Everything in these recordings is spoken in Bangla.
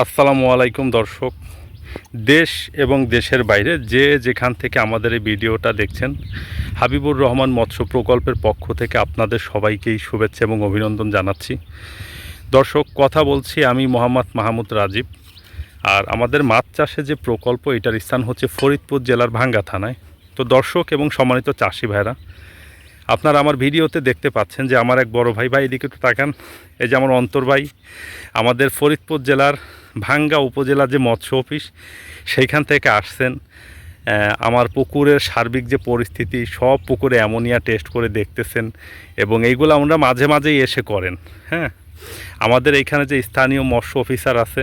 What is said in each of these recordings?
আসসালামু আলাইকুম দর্শক। দেশ এবং দেশের বাইরে যে যেখান থেকে আমাদের এই ভিডিওটা দেখছেন, হাবিবুর রহমান মৎস্য প্রকল্পের পক্ষ থেকে আপনাদের সবাইকেই শুভেচ্ছা এবং অভিনন্দন জানাচ্ছি। দর্শক, কথা বলছি আমি মোহাম্মদ মাহমুদ রাজীব। আর আমাদের মাছ চাষে যে প্রকল্প, এটার স্থান হচ্ছে ফরিদপুর জেলার ভাঙ্গা থানায়। তো দর্শক এবং সম্মানিত চাষি ভাইরা, আপনারা আমার ভিডিওতে দেখতে পাচ্ছেন যে আমার এক বড় ভাই ভাই এদিকে একটু তাকান। এই যে আমার অন্তর ভাই, আমাদের ফরিদপুর জেলার ভাঙ্গা উপজেলা যে মৎস্য অফিস, সেইখান থেকে আসছেন। আমার পুকুরের সার্বিক যে পরিস্থিতি, সব পুকুরে অ্যামোনিয়া টেস্ট করে দেখতেছেন এবং এইগুলো আমরা মাঝে মাঝেই এসে করেন হ্যাঁ? আমাদের এইখানে যে স্থানীয় মৎস্য অফিসার আছে,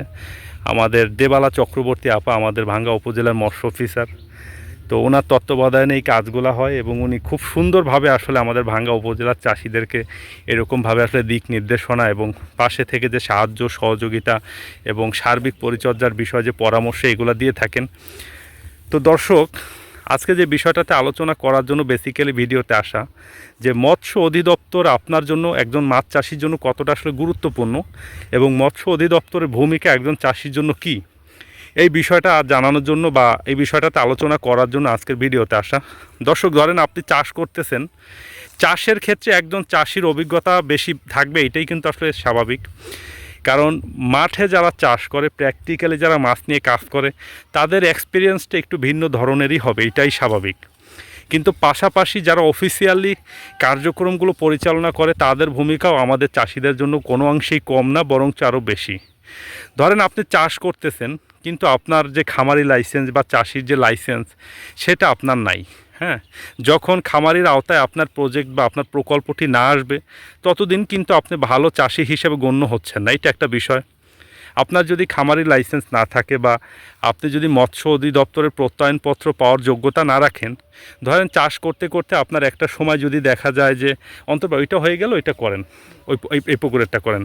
আমাদের দেবালা চক্রবর্তী আপা, আমাদের ভাঙ্গা উপজেলার মৎস্য অফিসার তো ওনার তত্ত্বাবধানে এই কাজগুলো হয় এবং উনি খুব সুন্দরভাবে আসলে আমাদের ভাঙ্গা উপজেলার চাষিদেরকে এরকমভাবে আসলে দিক নির্দেশনা এবং পাশে থেকে যে সাহায্য, সহযোগিতা এবং সার্বিক পরিচর্যার বিষয়ে যে পরামর্শ এগুলো দিয়ে থাকেন। তো দর্শক, আজকে যে বিষয়টাতে আলোচনা করার জন্য বেসিক্যালি ভিডিওতে আসা, যে মৎস্য অধিদপ্তর আপনার জন্য একজন মাছ চাষির জন্য কতটা আসলে গুরুত্বপূর্ণ এবং মৎস্য অধিদপ্তরের ভূমিকা একজন চাষির জন্য কী? এই বিষয়টা জানানোর জন্য বা এই বিষয়টাতে আলোচনা করার জন্য আজকের ভিডিওতে আসা। দর্শক, ধরেন আপনি চাষ করতেছেন। চাষের ক্ষেত্রে একজন চাষির অভিজ্ঞতা বেশি থাকবে, এটাই কিন্তু আসলে স্বাভাবিক। কারণ মাঠে যারা চাষ করে প্র্যাকটিক্যালি যারা মাছ নিয়ে কাজ করে, তাদের এক্সপিরিয়েন্সটা একটু ভিন্ন ধরনেরই হবে, এটাই স্বাভাবিক। কিন্তু পাশাপাশি যারা অফিসিয়ালি কার্যক্রমগুলো পরিচালনা করে, তাদের ভূমিকাও আমাদের চাষিদের জন্য কোনো অংশেই কম না, বরঞ্চ আরও বেশি। ধরেন আপনি চাষ করতেছেন কিন্তু আপনার যে খামারি লাইসেন্স বা চাষির যে লাইসেন্স সেটা আপনার নাই হ্যাঁ? যখন খামারির আওতায় আপনার প্রজেক্ট বা আপনার প্রকল্পটি না আসবে, ততদিন কিন্তু আপনি ভালো চাষি হিসেবে গণ্য হচ্ছেন না। এটা একটা বিষয়। আপনার যদি খামারি লাইসেন্স না থাকে বা আপনি যদি মৎস্য অধিদপ্তরের প্রত্যয়নপত্র পাওয়ার যোগ্যতা না রাখেন, ধরেন চাষ করতে করতে আপনার একটা সময় যদি দেখা যায় যে, অন্তত ওইটা হয়ে গেল ওইটা করেন, ওই এই পুকুরেরটা করেন।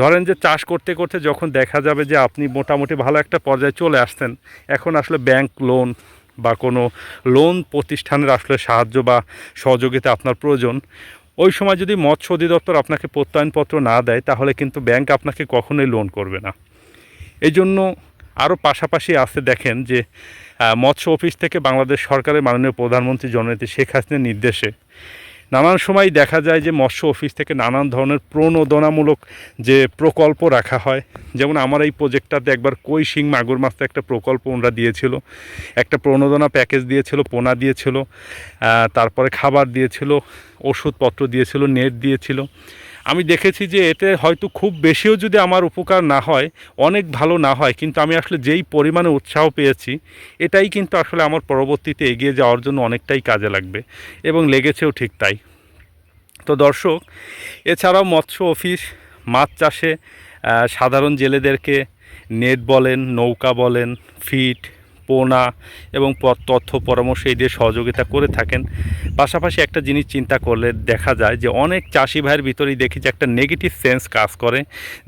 ধরেন যে চাষ করতে করতে যখন দেখা যাবে যে আপনি মোটামুটি ভালো একটা পর্যায়ে চলে আসতেন এখন আসলে ব্যাংক লোন বা কোনো লোন প্রতিষ্ঠানের আসলে সাহায্য বা সহযোগিতা আপনার প্রয়োজন। ওই সময় যদি মৎস্য অধিদপ্তর আপনাকে প্রত্যয়নপত্র না দেয়, তাহলে কিন্তু ব্যাংক আপনাকে কখনোই লোন করবে না। এই জন্য আরও পাশাপাশি আসতে দেখেন যে মৎস্য অফিস থেকে বাংলাদেশ সরকারের মাননীয় প্রধানমন্ত্রী জননেত্রী শেখ হাসিনার নির্দেশে নানান সময় দেখা যায় যে মৎস্য অফিস থেকে নানান ধরনের প্রণোদনামূলক যে প্রকল্প রাখা হয়। যেমন আমার এই প্রজেক্টটাতে একবার কই শিং মাগুর মাছটা একটা প্রকল্প ওনারা দিয়েছিল। একটা প্রণোদনা প্যাকেজ দিয়েছিল, পোনা দিয়েছিল তারপরে খাবার দিয়েছিল, ওষুধপত্র দিয়েছিল নেট দিয়েছিল। আমি দেখেছি যে এতে হয়তো খুব বেশিও যদি আমার উপকার না হয়, অনেক ভালো না হয়, কিন্তু আমি আসলে যেই পরিমাণে উৎসাহ পেয়েছি, এটাই কিন্তু আসলে আমার পরবর্তীতে এগিয়ে যাওয়ার জন্য অনেকটাই কাজে লাগবে এবং লেগেছেও ঠিক তাই। তো দর্শক, এছাড়াও মৎস্য অফিস, মাছ চাষে সাধারণ জেলেদেরকে নেট বলেন, নৌকা বলেন, ফিট পোনা এবং তথ্য পরামর্শ এই দিয়ে সহযোগিতা করে থাকেন। পাশাপাশি একটা জিনিস চিন্তা করলে দেখা যায় যে অনেক চাষি ভাইয়ের ভিতরেই দেখি যে একটা নেগেটিভ সেন্স কাজ করে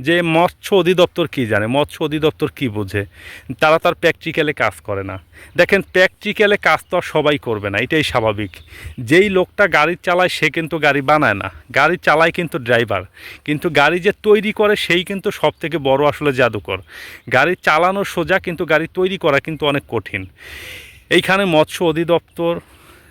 যে মৎস্য অধিদপ্তর কী জানে, মৎস্য অধিদপ্তর কী বোঝে? তারা তার প্র্যাকটিক্যালে কাজ করে না। দেখেন প্র্যাকটিক্যালে কাজ তো সবাই করবে না, এটাই স্বাভাবিক। যেই লোকটা গাড়ি চালায়, সে কিন্তু গাড়ি বানায় না। গাড়ি চালায় কিন্তু ড্রাইভার কিন্তু গাড়ি যে তৈরি করে, সেই কিন্তু সব থেকে বড় আসলে জাদুকর। গাড়ি চালানো সোজা, কিন্তু গাড়ি তৈরি করা কিন্তু অনেক কঠিন। এইখানে মৎস্য অধিদপ্তর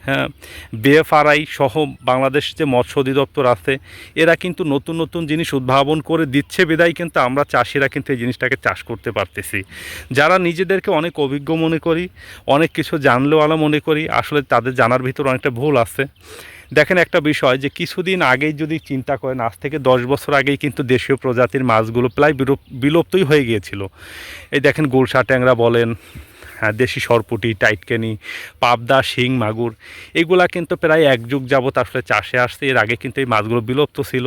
হ্যাঁ বিএফআরআই সহ বাংলাদেশ যে মৎস্য অধিদপ্তর আছে, এরা কিন্তু নতুন নতুন জিনিস উদ্ভাবন করে দিচ্ছে। বিদায় কিন্তু আমরা চাষিরা কিন্তু এই জিনিসটাকে চাষ করতে পারতেছি। যারা নিজেদেরকে অনেক অভিজ্ঞ মনে করি, অনেক কিছু জানলেও আলা মনে করি, আসলে তাদের জানার ভিতর অনেকটা ভুল আছে। দেখেন একটা বিষয় যে কিছুদিন আগেই যদি চিন্তা করেন, আজ থেকে দশ বছর আগেই কিন্তু দেশীয় প্রজাতির মাছগুলো প্রায় বিলুপ- বিলুপ্তই হয়ে গিয়েছিল। এই দেখেন গুলশা ট্যাংরা বলেন দেশি সরপুটি টাইটকেনি পাবদা শিং মাগুর এগুলা কিন্তু প্রায় এক যুগ যাবত আসলে চাষে আসছে। এর আগে কিন্তু এই মাছগুলো বিলুপ্ত ছিল।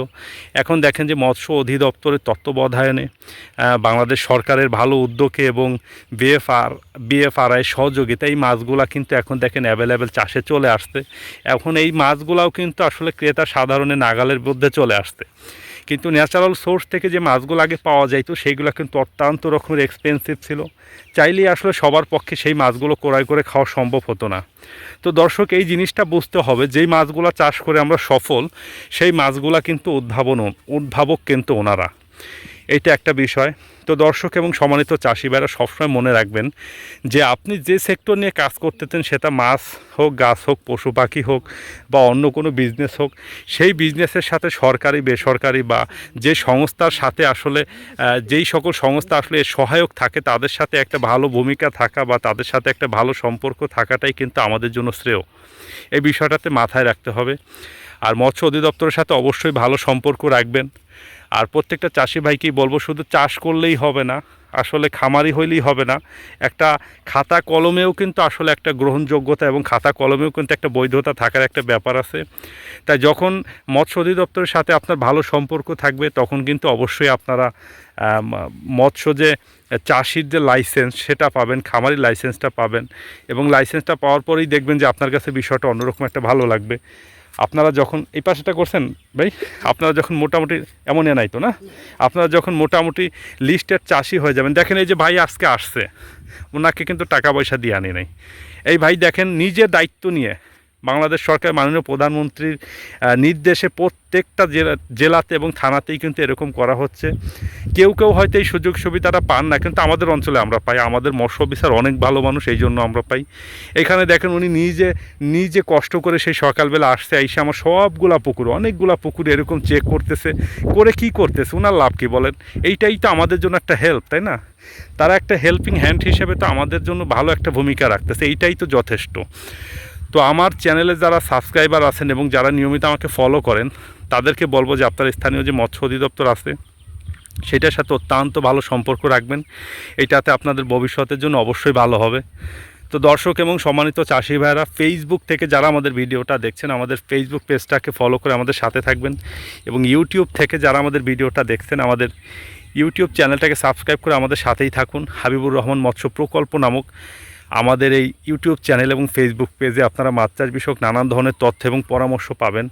এখন দেখেন যে মৎস্য অধিদপ্তরের তত্ত্বাবধানে আহ, বাংলাদেশ সরকারের ভালো উদ্যোগে এবং বিএফআর বিএফআরআই সহযোগিতা এই মাছগুলা কিন্তু এখন দেখেন অ্যাভেলেবেল চাষে চলে আসছে। এখন এই মাছগুলাও কিন্তু আসলে ক্রেতা সাধারণের নাগালের মধ্যে চলে আসছে। কিন্তু ন্যাচারাল সোর্স থেকে যে মাছগুলো আগে পাওয়া যাইতো, সেইগুলো কিন্তু অত্যন্ত রকমের এক্সপেন্সিভ ছিল। চাইলেই আসলে সবার পক্ষে সেই মাছগুলো ক্রয় করে খাওয়া সম্ভব হতো না। তো দর্শক, এই জিনিসটা বুঝতে হবে, যেই মাছগুলো চাষ করে আমরা সফল, সেই মাছগুলো কিন্তু উদ্ভাবন উদ্ভাবক কিন্তু ওনারা। এইটা একটা বিষয়। তো দর্শক এবং সম্মানিত চাষি ভাইরা সবসময় মনে রাখবেন যে আপনি যে সেক্টর নিয়ে কাজ করতেছেন সেটা মাছ হোক, গাছ হোক, পশু পাখি হোক বা অন্য কোনো বিজনেস হোক, সেই বিজনেসের সাথে সরকারি, বেসরকারি বা যে সংস্থার সাথে আসলে যেই সকল সংস্থা আসলে সহায়ক থাকে, তাদের সাথে একটা ভালো ভূমিকা থাকা বা তাদের সাথে একটা ভালো সম্পর্ক থাকাটাই কিন্তু আমাদের জন্য শ্রেয়। এই বিষয়টাতে মাথায় রাখতে হবে। আর মৎস্য অধিদপ্তরের সাথে অবশ্যই ভালো সম্পর্ক রাখবেন। আর প্রত্যেকটা চাষি ভাইকেই বলব, শুধু চাষ করলেই হবে না, আসলে খামারি হইলেই হবে না। একটা খাতা কলমেও কিন্তু আসলে একটা গ্রহণযোগ্যতা এবং খাতা কলমেও কিন্তু একটা বৈধতা থাকার একটা ব্যাপার আছে। তাই যখন মৎস্য অধিদপ্তরের সাথে আপনার ভালো সম্পর্ক থাকবে, তখন কিন্তু অবশ্যই আপনারা মৎস্য যে চাষির যে লাইসেন্স, সেটা পাবেন, খামারি লাইসেন্সটা পাবেন। এবং লাইসেন্সটা পাওয়ার পরেই দেখবেন যে আপনার কাছে বিষয়টা অন্যরকম একটা ভালো লাগবে। আপনারা যখন এই পাশেটা করছেন, ভাই, আপনারা যখন মোটামুটি এমন এনাই নাই তো না? আপনারা যখন মোটামুটি লিস্টের চাষি হয়ে যাবেন, দেখেন এই যে ভাই আজকে আসছে, ওনাকে কিন্তু টাকা পয়সা দিয়ে আনি নাই। এই ভাই দেখেন, নিজে দায়িত্ব নিয়ে বাংলাদেশ সরকার মাননীয় প্রধানমন্ত্রীর নির্দেশে প্রত্যেকটা জেলা, জেলাতে এবং থানাতেই কিন্তু এরকম করা হচ্ছে। কেউ কেউ হয়তো এই সুযোগ সুবিধাটা পান না, কিন্তু আমাদের অঞ্চলে আমরা পাই। আমাদের মৎস্য অফিসার অনেক ভালো মানুষ, এই জন্য আমরা পাই। এখানে দেখেন উনি নিজে নিজে কষ্ট করে সেই সকালবেলা আসছে, এসে আমার সবগুলা পুকুর, অনেকগুলা পুকুর এরকম চেক করতেছে। করে কি করতেছে? ওনার লাভ কি বলেন? এইটাই তো আমাদের জন্য একটা হেল্প তাই না? তারা একটা হেল্পিং হ্যান্ড হিসেবে তো আমাদের জন্য ভালো একটা ভূমিকা রাখতেছে, এইটাই তো যথেষ্ট। তো আমার চ্যানেলে যারা সাবস্ক্রাইবার আছেন এবং যারা নিয়মিত আমাকে ফলো করেন, তাদেরকে বলব যে আপনার স্থানীয় যে মৎস্য অধিদপ্তর আছে, সেটার সাথে অত্যন্ত ভালো সম্পর্ক রাখবেন। এটাতে আপনাদের ভবিষ্যতের জন্য অবশ্যই ভালো হবে। তো দর্শক এবং সম্মানিত চাষি ভাইরা ফেসবুক থেকে যারা আমাদের ভিডিওটা দেখছেন, আমাদের ফেসবুক পেজটাকে ফলো করে আমাদের সাথে থাকবেন এবং ইউটিউব থেকে যারা আমাদের ভিডিওটা দেখছেন, আমাদের ইউটিউব চ্যানেলটাকে সাবস্ক্রাইব করে আমাদের সাথেই থাকুন। হাবিবুর রহমান মৎস্য প্রকল্প নামক আমাদের এই ইউটিউব চ্যানেল এবং ফেসবুক পেজে আপনারা মাছ চাষ বিষয়ক নানান ধরনের তথ্য এবং পরামর্শ পাবেন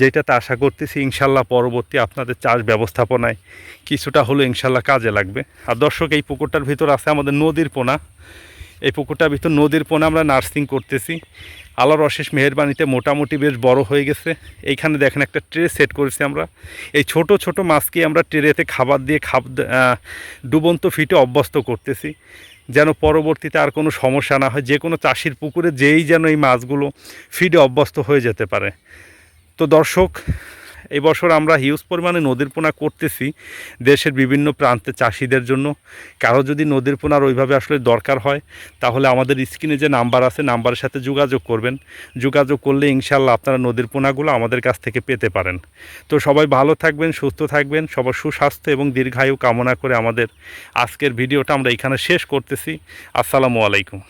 যেটাতে আশা করতেছি ইনশাল্লাহ পরবর্তী আপনাদের চাষ ব্যবস্থাপনায় কিছুটা হলেও ইনশাল্লাহ কাজে লাগবে। আর দর্শক, এই পুকুরটার ভিতর আছে আমাদের নদীর পোনা। এই পুকুরটার ভিতর নদীর পোনা আমরা নার্সিং করতেছি। আল্লাহর অশেষ মেহরবানিতে মোটামুটি বেশ বড় হয়ে গেছে। এইখানে দেখেন একটা ট্রে সেট করেছি আমরা। এই ছোট ছোট মাছকে আমরা ট্রেতে খাবার দিয়ে খাব ডুবন্ত ফিটে অভ্যস্ত করতেছি। যেন পরবর্তীতে আর কোনো সমস্যা না হয়, যে কোনো চাষির পুকুরে যেই যেন এই মাছগুলো ফিডে অভ্যস্ত হয়ে যেতে পারে। তো দর্শক এই বছর আমরা হিউজ পরিমাণে নদীর পোনা করতেছি দেশের বিভিন্ন প্রান্তে চাষিদের জন্য। কারও যদি নদীর পোনার ওইভাবে আসলে দরকার হয়, তাহলে আমাদের স্ক্রিনে যে নাম্বার আছে, নাম্বারের সাথে যোগাযোগ করবেন। যোগাযোগ করলে ইনশাল্লাহ আপনারা নদীর পোনাগুলো আমাদের কাছ থেকে পেতে পারেন। তো সবাই ভালো থাকবেন, সুস্থ থাকবেন, সবার সুস্বাস্থ্য এবং দীর্ঘায়ু কামনা করে আমাদের আজকের ভিডিওটা আমরা এখানে শেষ করতেছি। আসসালামু আলাইকুম।